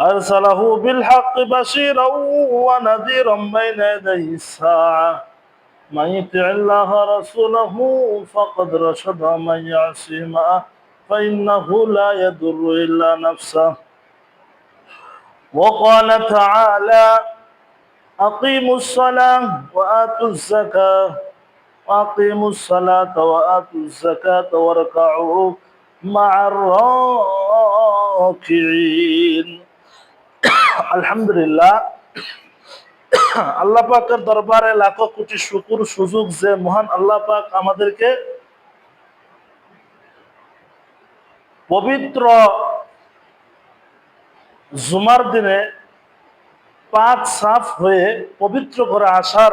أرسله بالحق بشيرا ونذيرا بين يدي الساعة. من يطع الله رسوله فقد رشد من يعصي معه فإنه لا يضر إلا نفسه. وقال تعالى أقيموا الصلاة وآتوا الزكاة. وأقيموا الصلاة وآتوا الزكاة واركعوا مع الراكعين. আলহামদুলিল্লাহ, আল্লাহ পাকের দরবারে লাখো কোটি শুকুর সুযোগ যে মহান আল্লাহ পাক আমাদেরকে পবিত্র জুমার দিনে পাক সাফ হয়ে পবিত্র করে আসার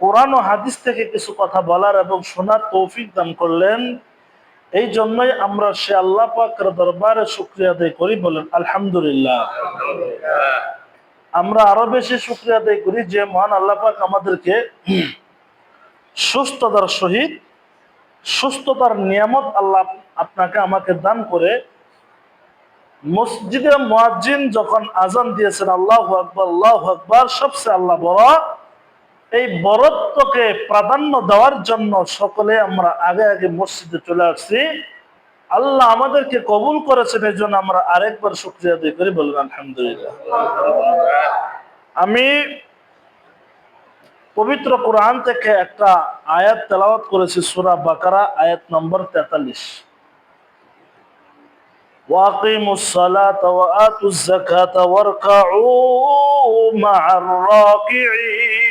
কোরআন ও হাদিস থেকে কিছু কথা বলার এবং শোনার তৌফিক দান করলেন। এই জন্যই আমরা সে আল্লাহ পাকের দরবারে শুক্রিয়া আদায় করি, বলেন, আলহামদুলিল্লাহ। আমরা আরও বেশি শুক্রিয়া আদায় করি যে মহান আল্লাহ পাক আমাদেরকে সুস্থতার সহিত, সুস্থতার নিয়ামত আল্লাহ আপনাকে আমাকে দান করে, মসজিদে মুয়াজ্জিন যখন আজান দিয়েছেন, আল্লাহ আকবর আল্লাহ আকবর, সবচেয়ে আল্লাহ বড় এই বরত্বকে প্রাধান্য দেওয়ার জন্য সকলে আমরা আগে আগে মসজিদে চলে আসছি আল্লাহ আমাদেরকে কবুল করেছেন এই জন্য আমরা আরেকবার শুক্রিয়া দিয়ে করি বলবেন আলহামদুলিল্লাহ আমি পবিত্র কোরআন থেকে একটা আয়াত তেলাওয়াত করেছি সুরা বাকারা আয়াত নম্বর তেতাল্লিশ واقيموا الصلاة وآتوا الزكاة واركعوا مع الراكعين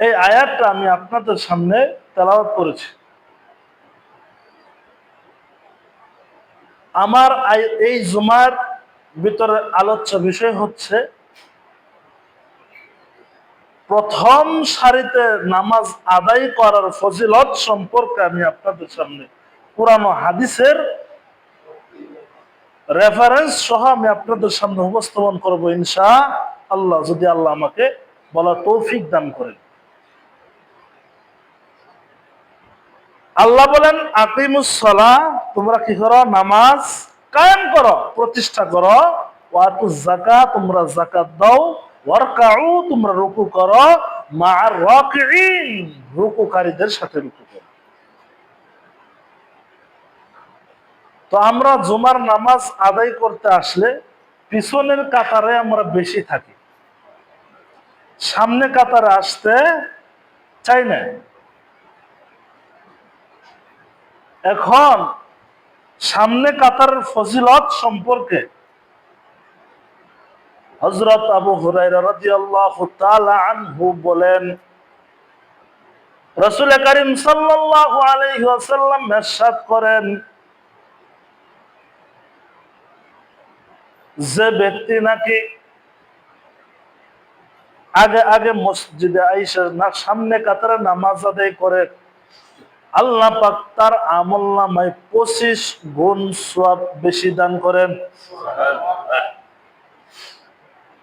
এই আয়াতটা আমি আপনাদের সামনে তেলাওয়াত করেছি। আমার এই জুমার ভিতরে আলোচ্য বিষয় হচ্ছে, প্রথম সারিতে নামাজ আদায় করার ফজিলত সম্পর্কে আমি আপনাদের সামনে পুরানো হাদিসের রেফারেন্স সহ আমি আপনাদের সামনে উপস্থাপন করব ইনশা আল্লাহ, যদি আল্লাহ আমাকে বলা তৌফিক দান করেন। আল্লাহ বলেন আকিমুসলা তোমরা কি করো? নামাজ কায়েম করো, প্রতিষ্ঠা করো। ওয়াতু জাকা তোমরা জাকাত দাও। ওয়ারকাউ তোমরা রুকু করো। মা রাকিইন রুকুকারীদের সাথে রুকু করো। তো আমরা জুমার নামাজ আদায় করতে আসলে পিছনের কাতারে আমরা বেশি থাকি। সামনে কাতারে আসতে চাই না। এখন সামনে কাতারের ফজিলত সম্পর্কে হজরত আবু আনহু বলেন, রাসূল করিম সাল্লাল্লাহু আলাইহি করেন, যে ব্যক্তি নাকি আগে আগে মসজিদে আইসা না সামনে কাতারে নামাজ আদায় করে আল্লাহ পাক তার আমল নামায় পঁচিশ গুণ সব বেশি দান করেন।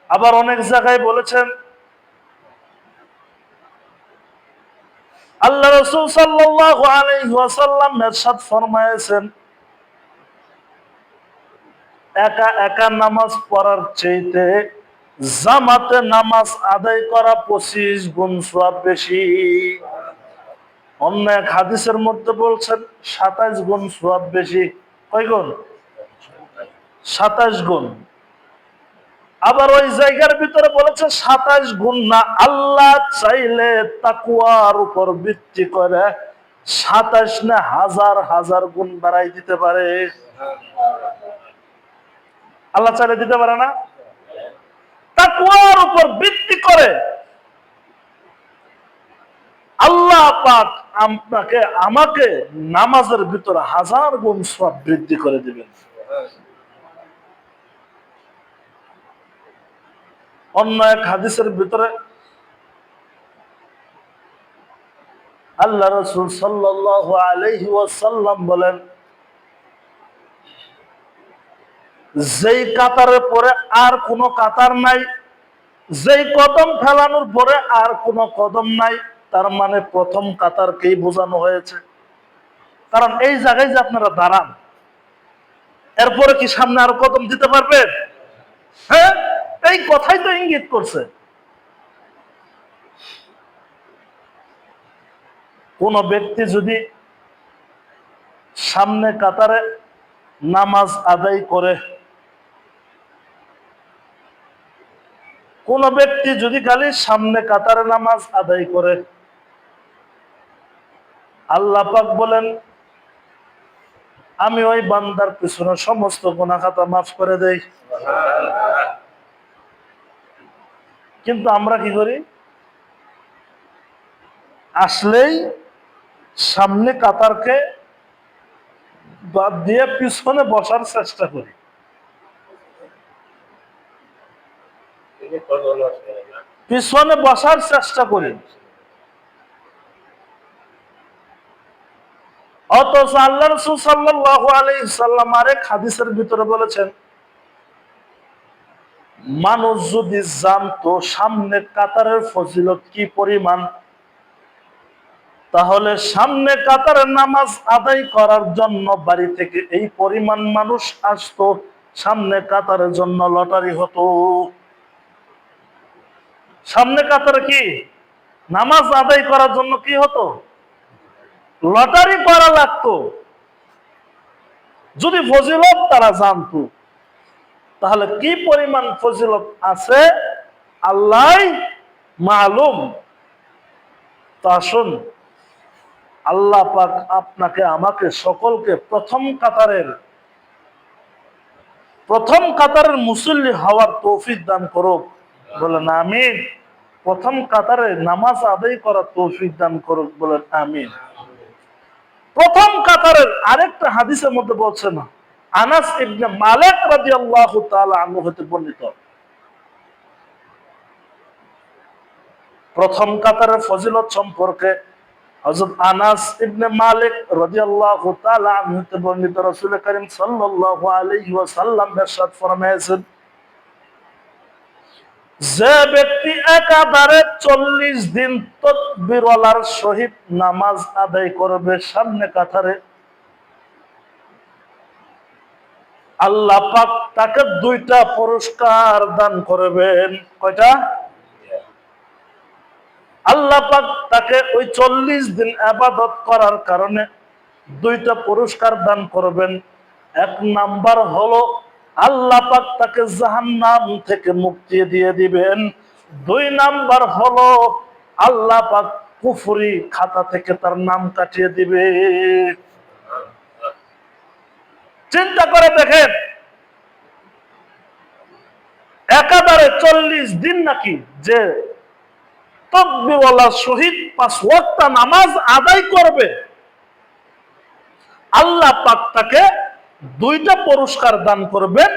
আবার অনেক জায়গায় বলেছেন, আল্লাহ রসুল আলাইহি এরশাদ ফরমায়েছেন, একা একা নামাজ পড়ার চাইতে জামাতে নামাজ আদায় করা পঁচিশ গুণ সওয়াব বেশি। অন্য এক হাদিসের মধ্যে বলছেন, সাতাইশ গুণ সওয়াব বেশি। কয় গুণ? সাতাইশ গুণ। আবার ওই জায়গার ভিতরে বলেছে, সাতাইশ গুণ না, আল্লাহ চাইলে তাকুয়ার উপর ভিত্তি করে সাতাইশ না হাজার হাজার গুণ বাড়াই দিতে পারে। আল্লাহ চাইলে দিতে পারে না? তাকুয়ার উপর ভিত্তি করে আল্লাহ পাক আপনাকে, আমাকে নামাজের ভিতরে হাজার গুণ সব বৃদ্ধি করে দিবেন। অন্য এক হাদিসের ভিতরে আল্লাহ রসুল সাল্লাহ আলহি ওয়াসাল্লাম বলেন, যেই কাতারের পরে আর কোনো কাতার নাই, যেই কদম ফেলানোর পরে আর কোনো কদম নাই। তার মানে প্রথম কাতারকেই বোঝানো হয়েছে। কারণ এই জায়গায় যে আপনারা দাঁড়ান, এরপরে কি সামনে আর কদম দিতে পারবেন হ্যাঁ? এই কথাই তো ইঙ্গিত করছে। কোন ব্যক্তি যদি সামনে কাতারে নামাজ আদায় করে, কোন ব্যক্তি যদি খালি সামনে কাতারে নামাজ আদায় করে আল্লাহ পাক বলেন, আমি ওই বান্দার পিছনে সমস্ত গুণা খাতা মাফ করে দেই। কিন্তু আমরা কি করি? আসলেই সামনে কাতারকে বাদ দিয়ে পিছনে বসার চেষ্টা করি। পিছনে বসার চেষ্টা করি। অথচ আল্লাহ রসুল সাল্লাহ আলাই সাল্লাম আরেক হাদিসের ভিতরে বলেছেন, মানুষ যদি জানতো সামনে কাতারের ফজিলত কি পরিমাণ, তাহলে সামনে কাতারের নামাজ আদায় করার জন্য বাড়ি থেকে এই পরিমাণ মানুষ আসতো, সামনে কাতারের জন্য লটারি হতো। সামনে কাতারে কি? নামাজ আদায় করার জন্য কি হতো? লটারি করা লাগতো। যদি ফজিলত তারা জানতো, তাহলে কি পরিমাণ ফজিলত আছে? আল্লাহ মালুম। শুন, আল্লাহ পাক আপনাকে আমাকে সকলকে প্রথম কাতারের প্রথম কাতারের মুসল্লি হওয়ার তৌফিক দান করুক। বলেন আমিন। প্রথম কাতারে নামাজ আদায় করার তৌফিক দান করুক। বলেন আমিন। প্রথম কাতারের আরেকটা হাদিসের মধ্যে বলছে না, আনাস ইবনে মালিক রাদিয়াল্লাহু তাআলা আনহু হতে বর্ণিত। প্রথম কাতারের ফজিলত সম্পর্কে হযরত আনাস ইবনে মালিক রাদিয়াল্লাহু তাআলা আনহু হতে বর্ণিত, রাসূল করিম সাল্লাল্লাহু আলাইহি ওয়াসাল্লাম ইরশাদ ফরমায়েছেন, যে ব্যক্তি একাধারে চল্লিশ দিন তকবিরওয়ালার সহিত নামাজ আদায় করবে সামনে কাতারে। আল্লাহ পাক তাকে দুইটা পুরস্কার দান করবেন। কয়টা? আল্লাহ পাক তাকে ওই চল্লিশ দিন আবাদত করার কারণে দুইটা পুরস্কার দান করবেন। এক নাম্বার হলো, আল্লাহ পাক তাকে জাহান্নাম থেকে মুক্তি দিয়ে দিবেন। দুই নাম্বার হলো আল্লাহ পাক কুফরি খাতা থেকে তার নাম কাটিয়ে দিবে। চিন্তা করে দেখেন, একাধারে চল্লিশ দিন নাকি যে তকবিওয়ালা শহীদ পাঁচ ওয়াক্তা নামাজ আদায় করবে, আল্লাহ পাক তাকে দুইটা পুরস্কার দান করবেন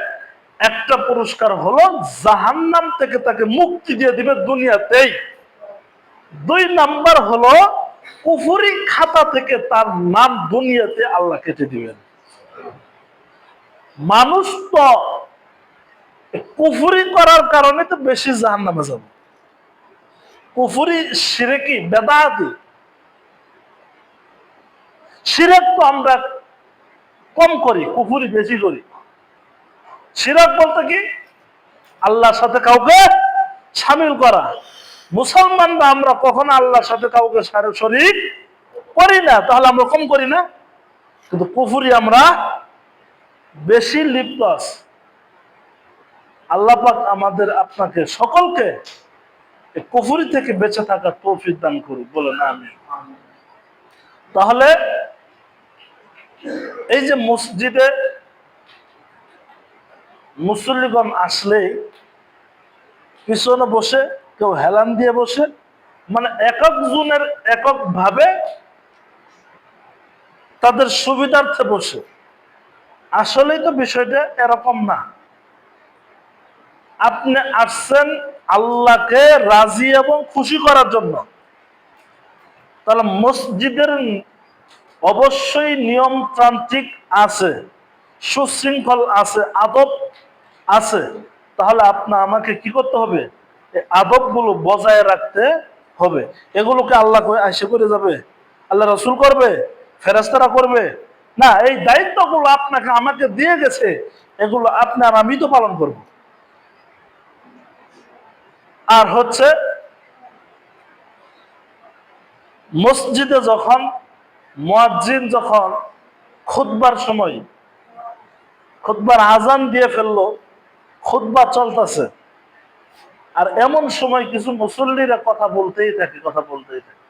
একটা পুরস্কার হলো জাহান্নাম থেকে তাকে মুক্তি দিয়ে দিবে দুনিয়াতেই। দুই নাম্বার হলো কুফুরি খাতা থেকে তার নাম দুনিয়াতে আল্লাহ কেটে দিবেন। মানুষ তো কুফুরি করার কারণে তো বেশি জাহান নামে যাব। কুফুরি সিরেকি বেদাতি সিরেক তো আমরা কম করি, কুফুরি বেশি করি। সিরাক বলতে কি? আল্লাহর সাথে কাউকে সামিল করা। মুসলমানরা আমরা কখনো আল্লাহর সাথে কাউকে শরীর করি না, তাহলে আমরা কম করি না? কিন্তু কুফুরি আমরা বেশি আছি আল্লাহ পাক আমাদের আপনাকে সকলকে কুফুরি থেকে বেঁচে থাকার তৌফিক দান করুক। বলে না আমি তাহলে এই যে মসজিদে মুসল্লিগণ আসলেই পিছনে বসে, কেউ হেলান দিয়ে বসে মানে একক জনের একক ভাবে তাদের সুবিধার্থে বসে। আসলেই তো বিষয়টা এরকম না। আপনি আসছেন আল্লাহকে রাজি এবং খুশি করার জন্য। তাহলে মসজিদের অবশ্যই নিয়মতান্ত্রিক আছে, সুশৃঙ্খল আছে, আদব আছে, তাহলে আপনার আমাকে কি করতে হবে? এই আদবগুলো বজায় রাখতে হবে। এগুলোকে আল্লাহ আইসে করে যাবে? আল্লাহ রসুল করবে? ফেরাস্তারা করবে? না, এই দায়িত্বগুলো আপনাকে আমাকে দিয়ে গেছে, এগুলো আপনার আমি তো পালন করব। আর হচ্ছে, মসজিদে যখন, মুয়াজ্জিন যখন খুতবার সময়, খুতবার আজান দিয়ে ফেলল খুতবা চলতেছে। আর এমন সময় কিছু মুসল্লিরা কথা বলতেই থাকে, কথা বলতেই থাকে।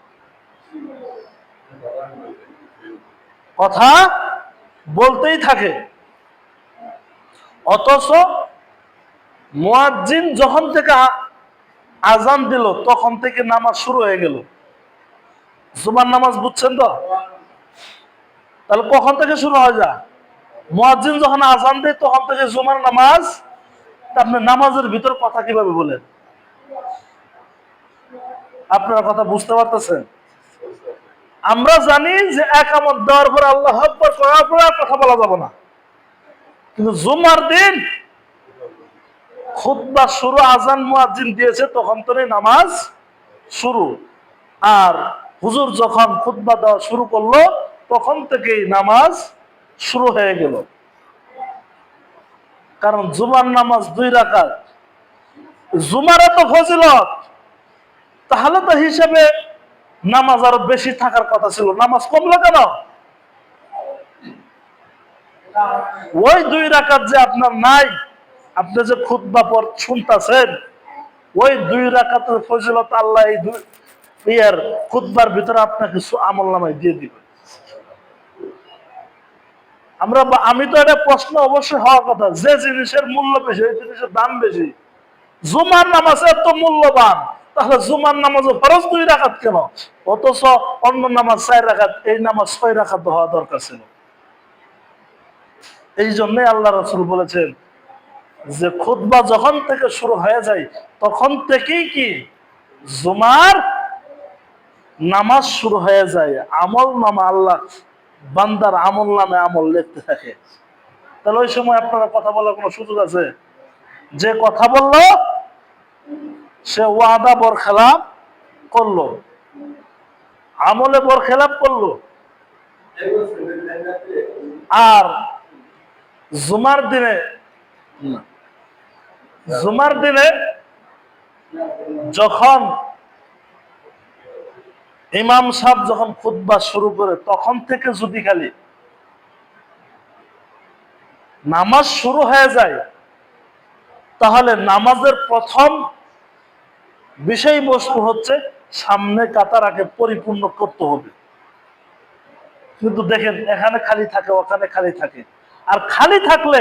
কথা বলতেই থাকে। অথচ মুয়াজ্জিন যখন থেকে আজান দিল, তখন থেকে নামাজ শুরু হয়ে গেল। জুমার নামাজ বুঝছেন তো? তাহলে কখন থেকে শুরু হয়ে যায় মুয়াজ্জিন যখন আজান দেয়, তখন থেকে জুমার নামাজ আপনি নামাজের ভিতর কথা কীভাবে বলেন? আপনার কথা বুঝতে পারতেছেন? আমরা জানি যে একামত দেওয়ার পর আল্লাহ আকবর করার পর আর কথা বলা যাবে না। কিন্তু জুমার দিন খুদ্া শুরু আজান মুয়াজ্জিন দিয়েছে, তখন তো নামাজ শুরু। আর হুজুর যখন খুদ্া দেওয়া শুরু করল, তখন থেকেই নামাজ শুরু হয়ে গেল। কারণ জুমার নামাজ দুই রাখাত জুমার এত ফজিলত, তাহলে তো হিসেবে নামাজ আরও বেশি থাকার কথা ছিল। নামাজ কমলো কেন? ওই দুই রাকাত যে আপনার নাই, আপনি যে খুদ্া পর শুনতেছেন, ওই দুই রাকাতের ফজিলত আল্লাহ এই দুই, ইয়ার খুদ্বার ভিতরে আপনাকে আমল নামায় দিয়ে দিবে। আমরা আমি তো এটা প্রশ্ন অবশ্যই হওয়ার কথা। যে জিনিসের মূল্য বেশি, ওই জিনিসের দাম বেশি। জুমার নামাজ এত মূল্যবান, তাহলে জুমার নামাজ ফরজ দুই রাখাত কেন? অথচ অন্য নামাজ চার রাখাত এই নামাজ ছয় রাখাত হওয়া দরকার ছিল। এই জন্যই আল্লাহ রসুল বলেছেন যে খুদ্া যখন থেকে শুরু হয়ে যায়, তখন থেকেই কি জুমার নামাজ শুরু হয়ে যায়। আমল নামা আল্লাহ বান্দার আমল নামে আমল লিখতে থাকে। তাহলে ওই সময় আপনারা কথা বলার কোনো সুযোগ আছে? যে কথা বলল সে ওয়াদা বর খেলাপ করল। আমলে বর খেলাপ করল। আর জুমার দিনে জুমার দিনে যখন ইমাম সাহেব যখন খুদ্া শুরু করে, তখন থেকে যদি খালি নামাজ শুরু হয়ে যায়, তাহলে নামাজের প্রথম বিষয়বস্তু হচ্ছে সামনে কাতার আগে পরিপূর্ণ করতে হবে। কিন্তু দেখেন, এখানে খালি থাকে, ওখানে খালি থাকে। আর খালি থাকলে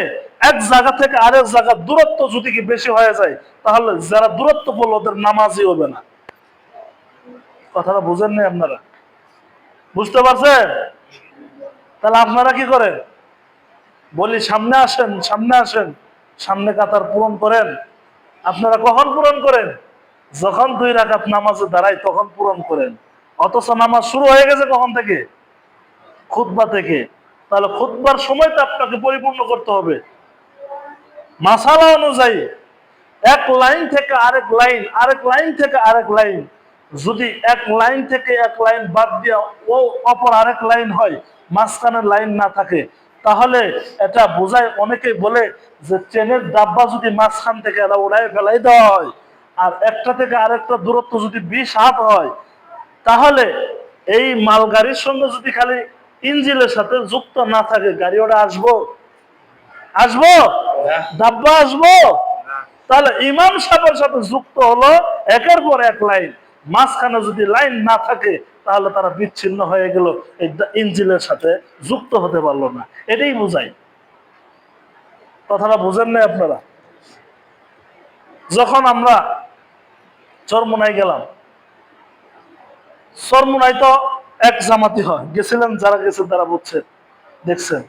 এক জায়গা থেকে আরেক জায়গা দূরত্ব যদি কি বেশি হয়ে যায়, তাহলে যারা দূরত্ব বলল ওদের নামাজই হবে না। কথাটা বুঝেন নি আপনারা। বুঝতে পারছেন? তাহলে আপনারা কি করেন? বলি, সামনে আসেন সামনে আসেন, সামনে কাতার পূরণ করেন। আপনারা কখন পূরণ করেন? যখন দুই রাকাত নামাজে দাঁড়ায় তখন পূরণ করেন। অথচ নামাজ শুরু হয়ে গেছে কখন থেকে? খুতবা থেকে। তাহলে খুতবার সময় তো আপনাকে পরিপূর্ণ করতে হবে। মাসালা অনুযায়ী এক লাইন থেকে আরেক লাইন আরেক লাইন থেকে আরেক লাইন যদি এক লাইন থেকে এক লাইন বাদ দিয়ে ও অপর আরেক লাইন হয় মাঝখানে লাইন না থাকে তাহলে এটা বোঝায় অনেকেই বলে যে ট্রেনের ডাব্বা যদি মাঝখান থেকে এরা উড়াই ফেলাই দেওয়া হয় আর একটা থেকে আরেকটা দূরত্ব যদি বিশ হাত হয় তাহলে এই মালগাড়ির সঙ্গে যদি খালি ইঞ্জিনের সাথে যুক্ত না থাকে গাড়ি ওটা আসব? আসব? ডাব্বা আসব? তাহলে ইমাম সাহেবের সাথে যুক্ত হলো একের পর এক লাইন। মাঝখানে যদি লাইন না থাকে, তাহলে তারা বিচ্ছিন্ন হয়ে গেল। এই ইঞ্জিনের সাথে যুক্ত হতে পারল না। এটাই বোঝাই। কথাটা বুঝেন নাই আপনারা? যখন আমরা চরমোনাই গেলাম চরমোনাই তো এক জামাতি হয়। গেছিলেন যারা গেছেন তারা বুঝছেন, দেখছেন।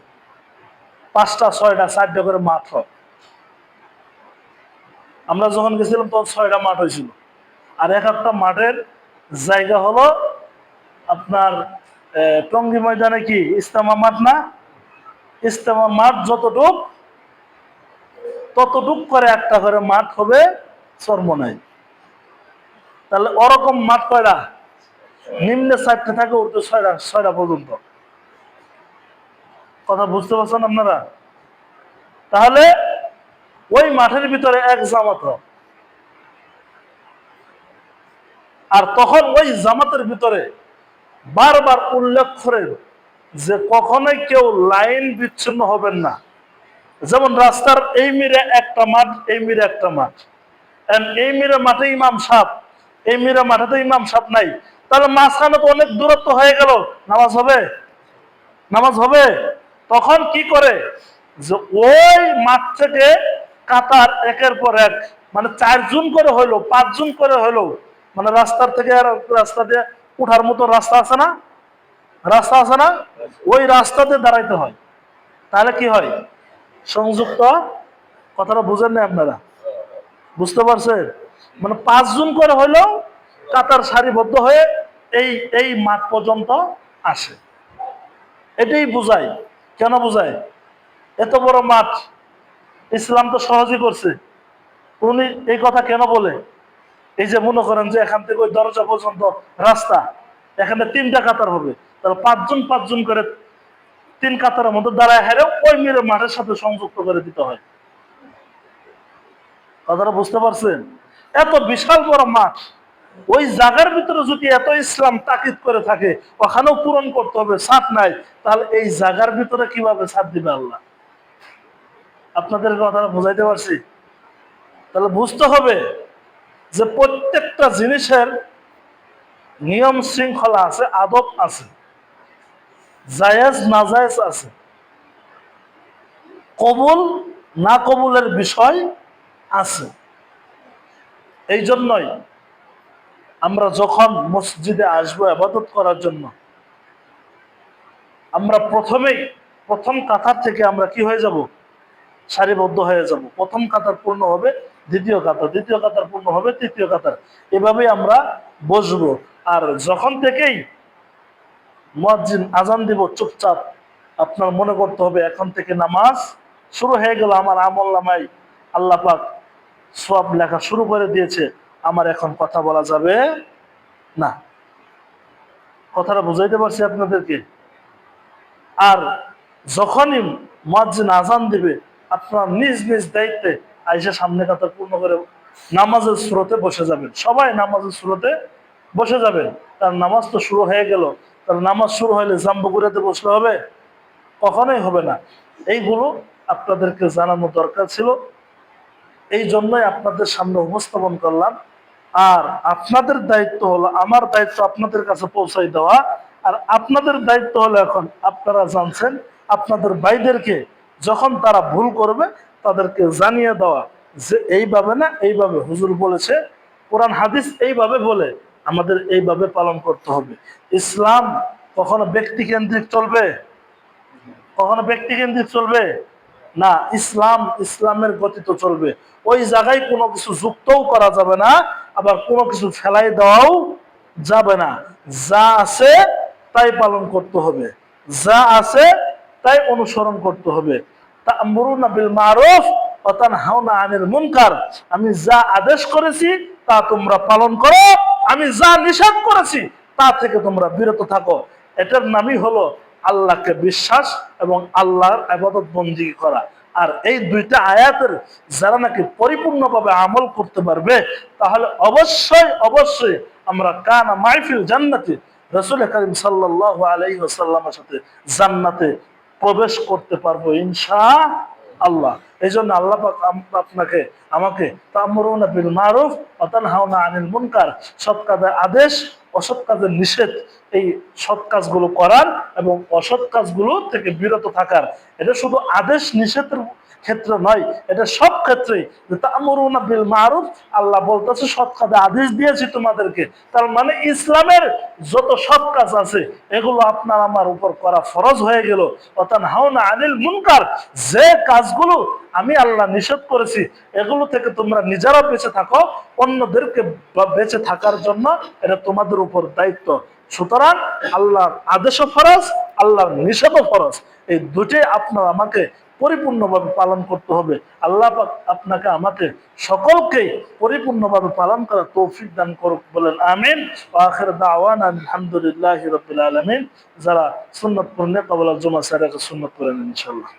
পাঁচটা, ছয়টা, চারটা করে মাঠ হয়। আমরা যখন গেছিলাম, তখন ছয়টা মাঠ হয়েছিল। আর এক একটা মাঠের জায়গা হলো আপনার টঙ্গী ময়দানে কি ইস্তেমা মাঠ না? ইস্তেমা মাঠ যতটুক, ততটুক করে একটা করে মাঠ হবে চর্মনাই। তাহলে ওরকম মাঠ কয়টা? নিম্নে চারটে থাকে, উর্দু ছয়টা ছয়টা পর্যন্ত। কথা বুঝতে পারছেন আপনারা? তাহলে ওই মাঠের ভিতরে এক জামাত হয়। আর তখন ওই জামাতের ভিতরে বারবার উল্লেখ করে যে কখনোই কেউ লাইন বিচ্ছিন্ন হবেন না। যেমন রাস্তার এই মিরে একটা মাঠ, এই মিরে একটা মাঠ। এই মিরে মাঠে ইমাম সাপ এই মিরে মাঠে তো ইমাম সাপ নাই। তাহলে মাঝখানে তো অনেক দূরত্ব হয়ে গেল। নামাজ হবে? নামাজ হবে? তখন কি করে? যে ওই মাঠ থেকে কাতার একের পর এক মানে চারজন করে হইল, পাঁচজন করে হইল। মানে রাস্তার থেকে আর রাস্তা দিয়ে উঠার মতো রাস্তা আছে না? রাস্তা আছে না? ওই রাস্তাতে দাঁড়াইতে হয়। তাহলে কি হয়? সংযুক্ত? কথাটা বুঝেন না আপনারা? বুঝতে পারছেন? মানে পাঁচজন করে হইল কাতার সারিবদ্ধ হয়ে এই এই মাঠ পর্যন্ত আসে। এটাই বুঝায় কেন বুঝায় এত বড় মাঠ, ইসলাম তো সহজই করছে। উনি এই কথা কেন বলে? এই যে মনে করেন যে এখান থেকে ওই দরজা পর্যন্ত রাস্তা, এখানে তিনটা কাতার হবে। তাহলে পাঁচজন পাঁচজন করে তিন কাতারের মধ্যে দাঁড়ায় হেরে ওই মেয়ের মাঠের সাথে সংযুক্ত করে দিতে হয়। কথাটা বুঝতে পারছেন? এত বিশাল বড় মাঠ, ওই জায়গার ভিতরে যদি এত ইসলাম তাকিদ করে থাকে, ওখানেও পূরণ করতে হবে, ছাদ নাই, তাহলে এই জায়গার ভিতরে কীভাবে ছাদ দিবে আল্লাহ? আপনাদের কথাটা বোঝাইতে পারছি? তাহলে বুঝতে হবে যে প্রত্যেকটা জিনিসের নিয়ম শৃঙ্খলা আছে, আদব আছে, জায়েজ, নাজায়েজ আছে। কবুল, না কবুলের বিষয় আছে। এই জন্যই আমরা যখন মসজিদে আসব আবাদত করার জন্য, আমরা প্রথমেই, প্রথম কাতার থেকে আমরা কি হয়ে যাব? সারিবদ্ধ হয়ে যাব। প্রথম কাতার পূর্ণ হবে দ্বিতীয় কাতার দ্বিতীয় কাতার পূর্ণ হবে, তৃতীয় কাতার। এভাবেই আমরা বসবো। আর যখন থেকেই মুয়াজ্জিন আজান দিব, চুপচাপ আপনার মনে করতে হবে, এখন থেকে নামাজ শুরু হয়ে গেল, আমার আমল নামাই আল্লাহ পাক সব লেখা শুরু করে দিয়েছে, আমার এখন কথা বলা যাবে না। কথাটা বুঝাইতে পারছি আপনাদেরকে? আর যখনই মুয়াজ্জিন আজান দিবে, আপনার নিজ নিজ দায়িত্বে আইসা সামনে কথা পূর্ণ করে নামাজের স্রোতে বসে যাবেন। সবাই নামাজের স্রোতে বসে যাবেন। তার নামাজ তো শুরু হয়ে গেল। তার নামাজ শুরু হলে জাম্বুগুড়াতে বসলে হবে? কখনোই হবে না। এইগুলো আপনাদেরকে জানানো দরকার ছিল। এই জন্যই আপনাদের সামনে উপস্থাপন করলাম। আর আপনাদের দায়িত্ব হলো, আমার দায়িত্ব আপনাদের কাছে পৌঁছাই দেওয়া। আর আপনাদের দায়িত্ব হলো এখন, আপনারা জানছেন, আপনাদের ভাইদেরকে যখন তারা ভুল করবে তাদেরকে জানিয়ে দেওয়া যে এইভাবে না, এইভাবে হুজুর বলেছে, কোরআন, হাদিস এইভাবে বলে আমাদের এইভাবে পালন করতে হবে। ইসলাম কখনো ব্যক্তি কেন্দ্রিক চলবে? কখনো ব্যক্তি কেন্দ্রিক চলবে? না, ইসলাম ইসলামের গতিতে চলবে। ওই জায়গায় কোনো কিছু যুক্তও করা যাবে না, আবার কোনো কিছু ফেলাই দেওয়াও যাবে না। যা আছে তাই পালন করতে হবে। যা আছে তাই অনুসরণ করতে হবে। আমি যা আদেশ করেছি, তা তোমরা পালন করো। আমি যা নিষেধ করেছি, তা থেকে তোমরা বিরত থাকো। এটার নামই হলো আল্লাহকে বিশ্বাস এবং আল্লাহর আবাদত বন্দী করা। আর এই দুইটা আয়াতের যারা নাকি পরিপূর্ণভাবে আমল করতে পারবে, তাহলে অবশ্যই অবশ্যই আমরা কানা মাইফিল জান্নাতি রসুল করিম সাল্লাহ আলাই সাল্লামের সাথে জান্নাতে প্রবেশ করতে পারব ইনশা আল্লাহ। এই জন্য আল্লাহ আপনাকে, আমাকে বিল মারুফ অতান হাওনা আনিল মুনকার, সৎ কাজের আদেশ, অসৎ কাজের নিষেধ, এই সৎ কাজগুলো করার এবং অসৎ কাজগুলো থেকে বিরত থাকার। এটা শুধু আদেশ নিষেধের ক্ষেত্রে নয়, এটা সব তামরুনা বিল মারুফ, আল্লাহ বলতেছে, সৎ কাজে আদেশ দিয়েছি তোমাদেরকে। তার মানে ইসলামের যত সৎ কাজ আছে, এগুলো আপনার আমার উপর করা ফরজ হয়ে গেল। অর্থাৎ হাওনা আনিল মুনকার, যে কাজগুলো আমি আল্লাহ নিষেধ করেছি, এগুলো থেকে তোমরা নিজেরা বেঁচে থাকো, অন্যদেরকে বেঁচে থাকার জন্য এটা তোমাদের উপর দায়িত্ব। সুতরাং আল্লাহর আদেশও ফরজ, আল্লাহর নিষেধও ফরজ। এই দুটি আপনার আমাকে পরিপূর্ণভাবে পালন করতে হবে। আল্লাহ আপনাকে আমাকে সকলকে পরিপূর্ণভাবে পালন করার তৌফিক দান করুক বলেন, আমিন। দাওয়ান আলহামদুলিল্লাহ রবিল আলমিন। যারা সুন্নত পড়লে কবলা জমা সারাকে সুন্নত করেন ইনশাআল্লাহ।